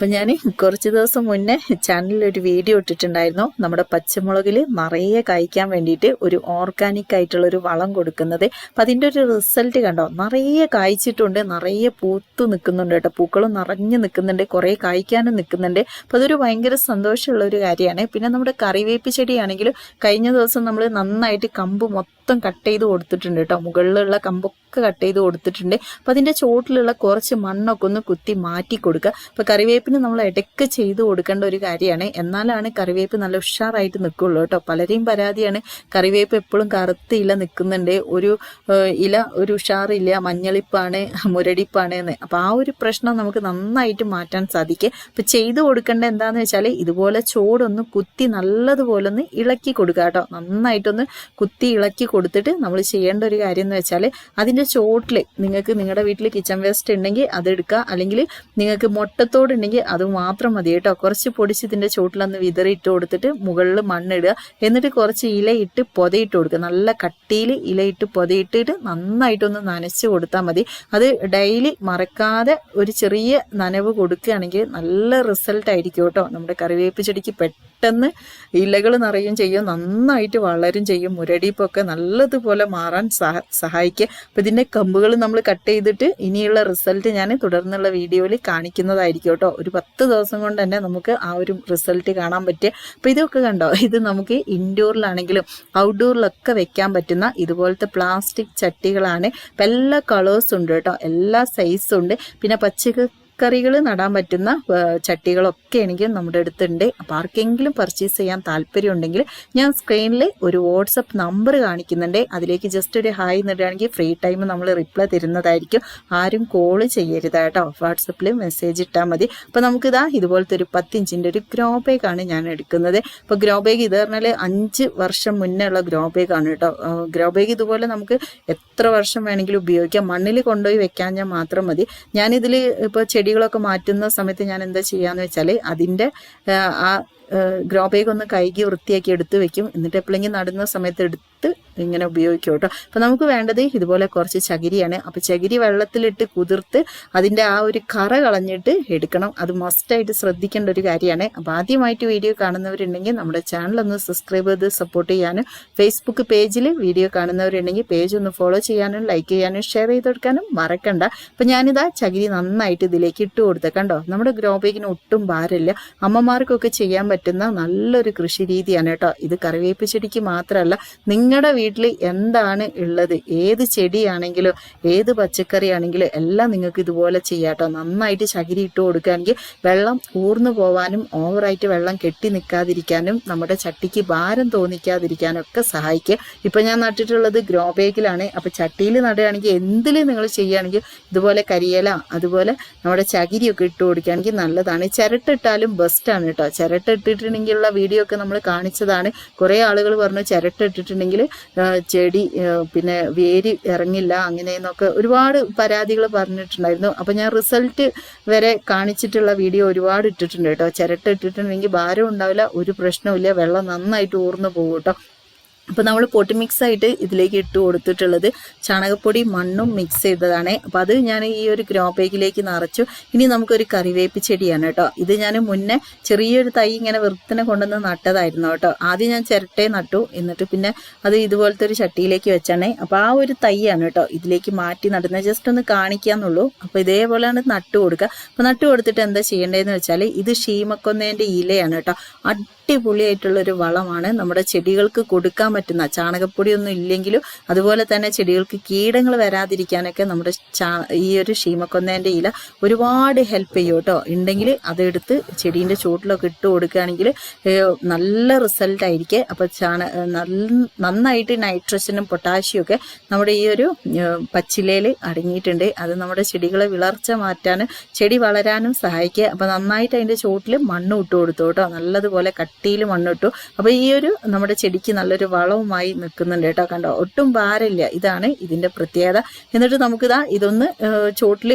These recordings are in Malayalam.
അപ്പം ഞാൻ കുറച്ച് ദിവസം മുന്നേ ചാനലിൽ ഒരു വീഡിയോ ഇട്ടിട്ടുണ്ടായിരുന്നു. നമ്മുടെ പച്ചമുളകിൽ നിറയെ കായ്ക്കാൻ വേണ്ടിയിട്ട് ഒരു ഓർഗാനിക് ആയിട്ടുള്ള ഒരു വളം കൊടുക്കുന്നത്. അപ്പം അതിന്റെ ഒരു റിസൾട്ട് കണ്ടോ? നിറയെ കായ്ച്ചിട്ടുണ്ട് നിറയെ പൂത്തു നിൽക്കുന്നുണ്ട് കേട്ടോ. പൂക്കളും നിറഞ്ഞു നിൽക്കുന്നുണ്ട് കുറേ കായ്ക്കാനും നിൽക്കുന്നുണ്ട്. അപ്പം അതൊരു ഭയങ്കര സന്തോഷമുള്ള ഒരു കാര്യമാണ്. പിന്നെ നമ്മുടെ കറിവേപ്പ് ചെടിയാണെങ്കിലും കഴിഞ്ഞ ദിവസം നമ്മൾ നന്നായിട്ട് കമ്പ് മൊത്തം കട്ട് ചെയ്ത് കൊടുത്തിട്ടുണ്ട് കേട്ടോ. മുകളിലുള്ള കമ്പൊക്കെ കട്ട് ചെയ്ത് കൊടുത്തിട്ടുണ്ട്. അപ്പം അതിന്റെ ചോട്ടിലുള്ള കുറച്ച് മണ്ണൊക്കെ ഒന്ന് കുത്തി മാറ്റി കൊടുക്കുക. അപ്പം കറിവേപ്പിന് നമ്മൾ ഇടയ്ക്ക് ചെയ്ത് കൊടുക്കേണ്ട ഒരു കാര്യമാണ്. എന്നാലാണ് കറിവേപ്പ് നല്ല ഉഷാറായിട്ട് നിൽക്കുള്ളൂ കേട്ടോ. പലരെയും പരാതിയാണ്. കറിവേപ്പ് എപ്പോഴും കറുത്ത ഇല നിൽക്കുന്നുണ്ട്. ഒരു ഇല ഒരു ഉഷാറില്ല. മഞ്ഞളിപ്പാണ് മുരടിപ്പാണ് എന്ന്. അപ്പം ആ ഒരു പ്രശ്നം നമുക്ക് നന്നായിട്ട് മാറ്റാൻ സാധിക്കും. അപ്പം ചെയ്ത് കൊടുക്കേണ്ട എന്താണെന്ന് വെച്ചാൽ ഇതുപോലെ ചോടൊന്ന് കുത്തി നല്ലതുപോലെ ഒന്ന് ഇളക്കി കൊടുക്കുക കേട്ടോ. നന്നായിട്ടൊന്ന് കുത്തി ഇളക്കി കൊടുത്തിട്ട് നമ്മൾ ചെയ്യേണ്ട ഒരു കാര്യം എന്ന് വെച്ചാൽ അതിന്റെ ചോട്ടിൽ നിങ്ങൾക്ക് നിങ്ങളുടെ വീട്ടിൽ കിച്ചൺ വേസ്റ്റ് ഉണ്ടെങ്കിൽ അതെടുക്കുക അല്ലെങ്കിൽ നിങ്ങൾക്ക് മുട്ടത്തോട് ഉണ്ടെങ്കിൽ അത് മാത്രം മതി കേട്ടോ. കുറച്ച് പൊടിച്ച് ഇതിന്റെ ചോട്ടിലൊന്ന് വിതറിയിട്ട് കൊടുത്തിട്ട് മുകളിൽ മണ്ണിടുക എന്നിട്ട് കുറച്ച് ഇലയിട്ട് പൊതയിട്ട് കൊടുക്കുക. നല്ല കട്ടിയിൽ ഇലയിട്ട് പൊതയിട്ടിട്ട് നന്നായിട്ടൊന്ന് നനച്ച് കൊടുത്താൽ മതി. അത് ഡെയിലി മറക്കാതെ ഒരു ചെറിയ നനവ് കൊടുക്കുകയാണെങ്കിൽ നല്ല റിസൾട്ട് ആയിരിക്കും കേട്ടോ. നമ്മുടെ കറിവേപ്പ് ചെടിക്ക് പെട്ടെന്ന് ഇലകൾ നിറയും ചെയ്യും. നന്നായിട്ട് വളരും ചെയ്യും. മുരടിപ്പൊക്കെ നല്ലതുപോലെ മാറാൻ സഹ സഹായിക്കുക അപ്പം ഇതിന്റെ കമ്പുകൾ നമ്മൾ കട്ട് ചെയ്തിട്ട് ഇനിയുള്ള റിസൾട്ട് ഞാൻ തുടർന്നുള്ള വീഡിയോയിൽ കാണിക്കുന്നതായിരിക്കും കേട്ടോ. ഒരു പത്ത് ദിവസം കൊണ്ട് തന്നെ നമുക്ക് ആ ഒരു റിസൾട്ട് കാണാൻ പറ്റുക അപ്പോൾ ഇതൊക്കെ കണ്ടോ? ഇത് നമുക്ക് ഇൻഡോറിലാണെങ്കിലും ഔട്ട്ഡോറിലൊക്കെ വെക്കാൻ പറ്റുന്ന ഇതുപോലത്തെ പ്ലാസ്റ്റിക് ചട്ടികളാണ്. ഇപ്പം എല്ലാ കളേഴ്സും ഉണ്ട് കേട്ടോ. എല്ലാ സൈസും ഉണ്ട്. പിന്നെ പച്ചക്ക് കറികൾ നടാൻ പറ്റുന്ന ചട്ടികളൊക്കെ എനിക്ക് നമ്മുടെ അടുത്തുണ്ട്. അപ്പോൾ ആർക്കെങ്കിലും പർച്ചേസ് ചെയ്യാൻ താല്പര്യമുണ്ടെങ്കിൽ ഞാൻ സ്ക്രീനിൽ ഒരു വാട്സപ്പ് നമ്പർ കാണിക്കുന്നുണ്ട്. അതിലേക്ക് ജസ്റ്റ് ഒരു ഹായ് നിടുകയാണെങ്കിൽ ഫ്രീ ടൈം നമ്മൾ റിപ്ലൈ തരുന്നതായിരിക്കും. ആരും കോൾ ചെയ്യരുത് കേട്ടോ. വാട്സപ്പിൽ മെസ്സേജ് ഇട്ടാൽ മതി. അപ്പോൾ നമുക്കിതാ ഇതുപോലത്തെ ഒരു പത്തിഞ്ചിന്റെ ഒരു ഗ്രോ ബാഗാണ് ഞാൻ എടുക്കുന്നത്. അപ്പോൾ ഗ്രോ ബാഗ് ഇത് പറഞ്ഞാൽ അഞ്ച് വർഷം മുന്നേ ഉള്ള ഗ്രോ ബാഗാണ് കേട്ടോ. ഗ്രോ ബാഗ് ഇതുപോലെ നമുക്ക് എത്ര വർഷം വേണമെങ്കിലും ഉപയോഗിക്കാം. മണ്ണിൽ കൊണ്ടുപോയി വെക്കാൻ ഞാൻ മാത്രം മതി. ഞാനിതിൽ ഇപ്പോൾ ചെടികളൊക്കെ മാറ്റുന്ന സമയത്ത് ഞാൻ എന്താ ചെയ്യാന്ന് വെച്ചാൽ അതിന്റെ ആ ഗ്രോ ബാഗ് ഒന്ന് കൈകി വൃത്തിയാക്കി എടുത്തു വെക്കും. എന്നിട്ട് എപ്പോഴെങ്കിലും നടുന്ന സമയത്ത് എടുത്ത് ഇങ്ങനെ ഉപയോഗിക്കും കേട്ടോ. അപ്പം നമുക്ക് വേണ്ടത് ഇതുപോലെ കുറച്ച് ചകിരിയാണ്. അപ്പോൾ ചകിരി വെള്ളത്തിലിട്ട് കുതിർത്ത് അതിന്റെ ആ ഒരു കറ കളഞ്ഞിട്ട് എടുക്കണം. അത് മസ്റ്റായിട്ട് ശ്രദ്ധിക്കേണ്ട ഒരു കാര്യമാണ്. അപ്പോൾ ആദ്യമായിട്ട് വീഡിയോ കാണുന്നവരുണ്ടെങ്കിൽ നമ്മുടെ ചാനൽ ഒന്ന് സബ്സ്ക്രൈബ് ചെയ്ത് സപ്പോർട്ട് ചെയ്യാനും ഫേസ്ബുക്ക് പേജിൽ വീഡിയോ കാണുന്നവരുണ്ടെങ്കിൽ പേജ് ഒന്ന് ഫോളോ ചെയ്യാനും ലൈക്ക് ചെയ്യാനും ഷെയർ ചെയ്ത് കൊടുക്കാനും മറക്കണ്ട. അപ്പം ഞാനിതാ ചകിരി നന്നായിട്ട് ഇതിലേക്ക് ഇട്ട് കൊടുത്തേ. കണ്ടോ? നമ്മുടെ ഗ്രോ ബാഗിന് ഒട്ടും ഭാരമില്ല. അമ്മമാർക്കൊക്കെ ചെയ്യാൻ പറ്റുന്ന നല്ലൊരു കൃഷി രീതിയാണ് കേട്ടോ. ഇത് കറിവേപ്പ് ചെടിക്ക് മാത്രമല്ല നിങ്ങളുടെ വീട്ടിൽ എന്താണ് ഉള്ളത് ഏത് ചെടിയാണെങ്കിലും ഏത് പച്ചക്കറി ആണെങ്കിലും എല്ലാം നിങ്ങൾക്ക് ഇതുപോലെ ചെയ്യാം കേട്ടോ നന്നായിട്ട് ചകിരി ഇട്ട് കൊടുക്കുകയാണെങ്കിൽ വെള്ളം ഊർന്നു പോവാനും ഓവറായിട്ട് വെള്ളം കെട്ടി നിൽക്കാതിരിക്കാനും നമ്മുടെ ചട്ടിക്ക് ഭാരം തോന്നിക്കാതിരിക്കാനും ഒക്കെ സഹായിക്കുക ഇപ്പം ഞാൻ നട്ടിട്ടുള്ളത് ഗ്രോ ബേഗിലാണ്. അപ്പോൾ ചട്ടിയിൽ നടുകയാണെങ്കിൽ എന്തിൽ നിങ്ങൾ ചെയ്യുകയാണെങ്കിൽ ഇതുപോലെ കരിയില അതുപോലെ നമ്മുടെ ചകിരിയൊക്കെ ഇട്ട് കൊടുക്കുകയാണെങ്കിൽ നല്ലതാണ്. ചിരട്ടിട്ടാലും ബെസ്റ്റാണ് കേട്ടോ. ചിരട്ടിട്ടിട്ടുണ്ടെങ്കിലുള്ള വീഡിയോ ഒക്കെ നമ്മൾ കാണിച്ചതാണ്. കുറേ ആളുകൾ പറഞ്ഞു ചിരട്ട ചെടി പിന്നെ വേര് ഇറങ്ങില്ല അങ്ങനെയെന്നൊക്കെ ഒരുപാട് പരാതികൾ പറഞ്ഞിട്ടുണ്ടായിരുന്നു. അപ്പോൾ ഞാൻ റിസൾട്ട് വരെ കാണിച്ചിട്ടുള്ള വീഡിയോ ഒരുപാട് ഇട്ടിട്ടുണ്ട് കേട്ടോ. ചിരട്ട ഇട്ടിട്ടുണ്ടെങ്കിൽ ഭാരം ഉണ്ടാവില്ല ഒരു പ്രശ്നവുമില്ല വെള്ളം നന്നായിട്ട് ഊർന്നു പോകും കേട്ടോ. അപ്പോൾ നമ്മൾ പൊട്ടി മിക്സ് ആയിട്ട് ഇതിലേക്ക് ഇട്ട് കൊടുത്തിട്ടുള്ളത് ചാണകപ്പൊടി മണ്ണും മിക്സ് ചെയ്തതാണ്. അപ്പോൾ അത് ഞാൻ ഈ ഒരു ഗ്രോ ബാഗിലേക്ക് നിറച്ചു. ഇനി നമുക്കൊരു കറിവേപ്പ് ചെടിയാണ് കേട്ടോ. ഇത് ഞാൻ മുന്നേ ചെറിയൊരു തൈ ഇങ്ങനെ വൃത്തിനെ കൊണ്ടുവന്ന് നട്ടതായിരുന്നു കേട്ടോ. ആദ്യം ഞാൻ ചിരട്ടെ നട്ടു. എന്നിട്ട് പിന്നെ അത് ഇതുപോലത്തെ ഒരു ചട്ടിയിലേക്ക് വെച്ചാണേ. അപ്പോൾ ആ ഒരു തൈയാണ് കേട്ടോ. ഇതിലേക്ക് മാറ്റി നടുന്നത്. ജസ്റ്റ് ഒന്ന് കാണിക്കാന്നുള്ളൂ. അപ്പോൾ ഇതേപോലെയാണ് നട്ടു കൊടുക്കുക. അപ്പോൾ നട്ടു കൊടുത്തിട്ട് എന്താ ചെയ്യേണ്ടതെന്ന് വെച്ചാൽ ഇത് ഷീമക്കൊന്നേന്റെ ഇലയാണ് കേട്ടോ. അടിപൊളിയായിട്ടുള്ള ഒരു വളമാണ്. നമ്മുടെ ചെടികൾക്ക് കൊടുക്കാൻ പറ്റുന്ന ചാണകപ്പൊടിയൊന്നും ഇല്ലെങ്കിലും അതുപോലെ തന്നെ ചെടികൾക്ക് കീടങ്ങൾ വരാതിരിക്കാനൊക്കെ നമ്മുടെ ഈ ഒരു ഷീമക്കൊന്നേന്റെ ഇല ഒരുപാട് ഹെൽപ്പ് ചെയ്യും കേട്ടോ. ഉണ്ടെങ്കിൽ അതെടുത്ത് ചെടീന്റെ ചുവട്ടിലൊക്കെ ഇട്ട് കൊടുക്കുകയാണെങ്കിൽ നല്ല റിസൾട്ട് ആയിരിക്കും. അപ്പോൾ ചാണ നന്നായിട്ട് നൈട്രജനും പൊട്ടാഷ്യം ഒക്കെ നമ്മുടെ ഈ ഒരു പച്ചിലയിൽ അടങ്ങിയിട്ടുണ്ട്. അത് നമ്മുടെ ചെടികളെ വിളർച്ച മാറ്റാനും ചെടി വളരാനും സഹായിക്കുക. അപ്പോൾ നന്നായിട്ട് അതിന്റെ ചുവട്ടിൽ മണ്ണ് ഇട്ട് കൊടുത്തു കേട്ടോ. നല്ലതുപോലെ കട്ട് കട്ടിയിൽ മണ്ണിട്ടു അപ്പോൾ ഈ ഒരു നമ്മുടെ ചെടിക്ക് നല്ലൊരു വളവുമായി നിൽക്കുന്നുണ്ട് കേട്ടോ. കണ്ടോ ഒട്ടും ഭാരമില്ല. ഇതാണ് ഇതിന്റെ പ്രത്യേകത. എന്നിട്ട് നമുക്കിതാ ഇതൊന്ന് ചോട്ടിൽ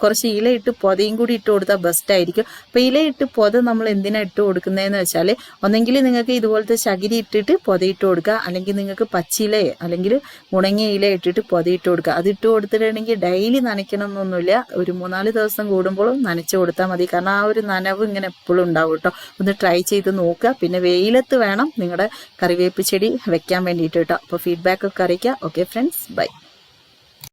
കുറച്ച് ഇലയിട്ട് പൊതയും കൂടി ഇട്ട് കൊടുത്താൽ ബെസ്റ്റ് ആയിരിക്കും. അപ്പോൾ ഇലയിട്ട് പൊത നമ്മൾ എന്തിനാ ഇട്ട് കൊടുക്കുന്നതെന്ന് വെച്ചാൽ ഒന്നെങ്കിൽ നിങ്ങൾക്ക് ഇതുപോലത്തെ ശകിരി ഇട്ടിട്ട് പൊതയിട്ട് കൊടുക്കുക. അല്ലെങ്കിൽ നിങ്ങൾക്ക് പച്ചിലയെ അല്ലെങ്കിൽ ഉണങ്ങിയ ഇല ഇട്ടിട്ട് പൊതയിട്ട് കൊടുക്കുക. അത് ഇട്ട് കൊടുത്തിട്ടുണ്ടെങ്കിൽ ഡെയിലി നനയ്ക്കണം എന്നൊന്നുമില്ല ഒരു മൂന്നാൽ ദിവസം കൂടുമ്പോഴും നനച്ചു കൊടുത്താൽ മതി. കാരണം ആ ഒരു നനവ് ഇങ്ങനെ എപ്പോഴും ഉണ്ടാവും കേട്ടോ. ഒന്ന് ട്രൈ ചെയ്ത് പിന്നെ വെയിലത്ത് വേണം നിങ്ങളുടെ കറിവേപ്പ് ചെടി വെക്കാൻ വേണ്ടിയിട്ട് കേട്ടോ. അപ്പോൾ ഫീഡ്ബാക്ക് ഒക്കെ അറിയിക്കുക. Okay friends bye